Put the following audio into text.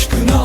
aşkına.